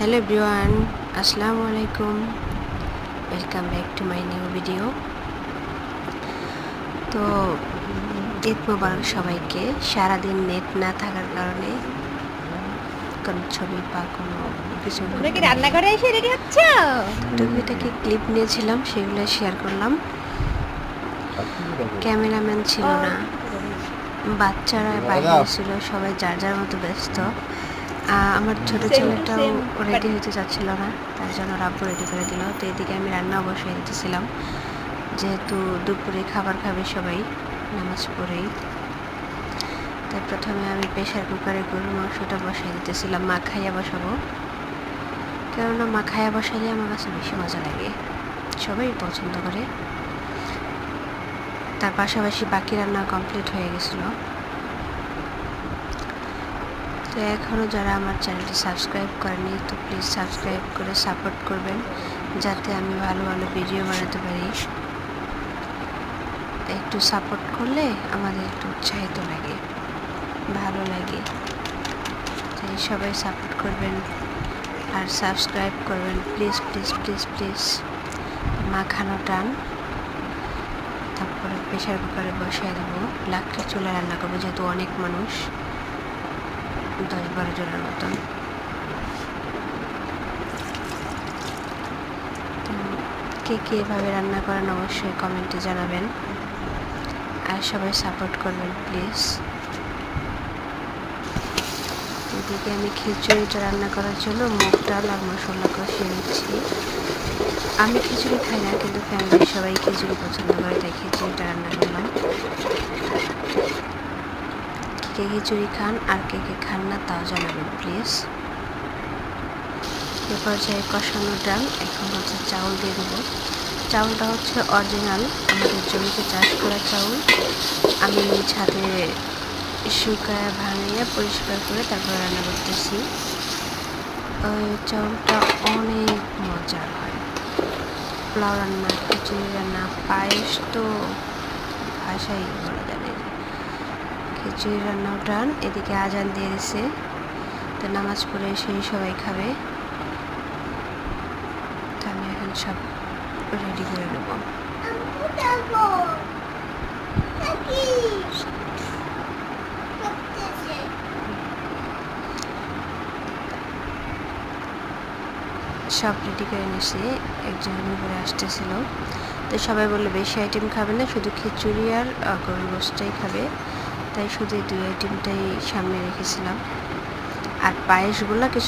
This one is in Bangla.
হ্যালো এভরিওয়ান আসসালামু আলাইকুম। Welcome back to my new video তো ঈদ মোবারক সবাইকে সারাদিন নেট না থাকার কারণে কোনো ছবি বা কোনো কিছু রান্নাঘরে এসে রেডি হচ্ছ? টুকিটাকি ক্লিপ নিয়েছিলাম সেগুলো শেয়ার করলাম। ক্যামেরাম্যান ছিল না। বাচ্চারা বাইরে ছিল সবাই যার যার মতো ব্যস্ত। আমার ছোট ছেলেটাও রেডি হতে চাচ্ছিল না তার জন্য রাব্বু রেডি করে দিল। তো এদিকে আমি রান্না বসিয়ে দিতেছিলাম। যেহেতু দুপুরে খাবার খাবে সবাই নামাজ পড়েই। তাই প্রথমে আমি প্রেশার কুকারে গরুর মাংসটা বসিয়ে দিতেছিলাম মা খাইয়া বসাবো। কেননা মা খাইয়া বসালে আমার কাছে বেশি মজা লাগে। সবাই পছন্দ করে। তার পাশাপাশি বাকি রান্না কমপ্লিট হয়ে গেছিল। তো এখনও যারা আমার চ্যানেলটি সাবস্ক্রাইব করেনি, তো প্লিজ সাবস্ক্রাইব করে সাপোর্ট করবেন, যাতে আমি ভালো ভালো ভিডিও বানাতে পারি। একটু সাপোর্ট করলে আমাদের একটু উৎসাহিত লাগে, ভালো লাগে। তাই সবাই সাপোর্ট করবেন আর সাবস্ক্রাইব করবেন। প্লিজ প্লিজ প্লিজ প্লিজ মাখানো টান। তারপরে প্রেশার কুকারে বসিয়ে দেবো। লাকড়ি চুলা রান্না করব, যেহেতু অনেক মানুষ। দশ বারো জনের মতন। কে কে এভাবে রান্না করেন অবশ্যই কমেন্টে জানাবেন। আর সবাই সাপোর্ট করবেন প্লিজ এদিকে আমি খিচুড়িটা রান্না করার জন্য মুগ ডাল আর মশলা কষিয়ে নিচ্ছি। আমি খিচুড়ি খাই না, কিন্তু ফ্যামিলির সবাই খিচুড়ি পছন্দ করে, তাই খিচুড়িটা রান্না করলাম কে খিচুড়ি খান আর কে কে খান না তাও জানাবেন, প্লিজ। এ পর্যায়ে কষানো ডাল, এখন হচ্ছে চাউল দিয়ে দেবো। চাউলটা হচ্ছে অরিজিনাল আমাদের জমিতে চাষ করা চাউল। আমি ছাদে শুকায় ভাঙিয়ে পরিষ্কার করে তারপর রান্না করতেছি। ওই চাউলটা অনেক মজার হয়। পোলাও রান্না খিচুড়ি রান্না, পায়েস তো ভাষাই বলা। খিচুড়ি রান্নাও ডান, এদিকে আজান দিয়ে দিছে। তো নামাজ পড়ে সেই সবাই খাবে। আমি এখন সব রেডি করে নেব। সব রেডি করে নিয়েছি। একজন উপরে আসতেছিল। তো সবাই বলল, বেশি আইটেম খাবে না, শুধু খিচুড়ি আর গরুর খাবে। তাই শুধু এই দুই আইটেমটাই সামনে রেখেছিলাম। আর পায়েসগুলো কিছু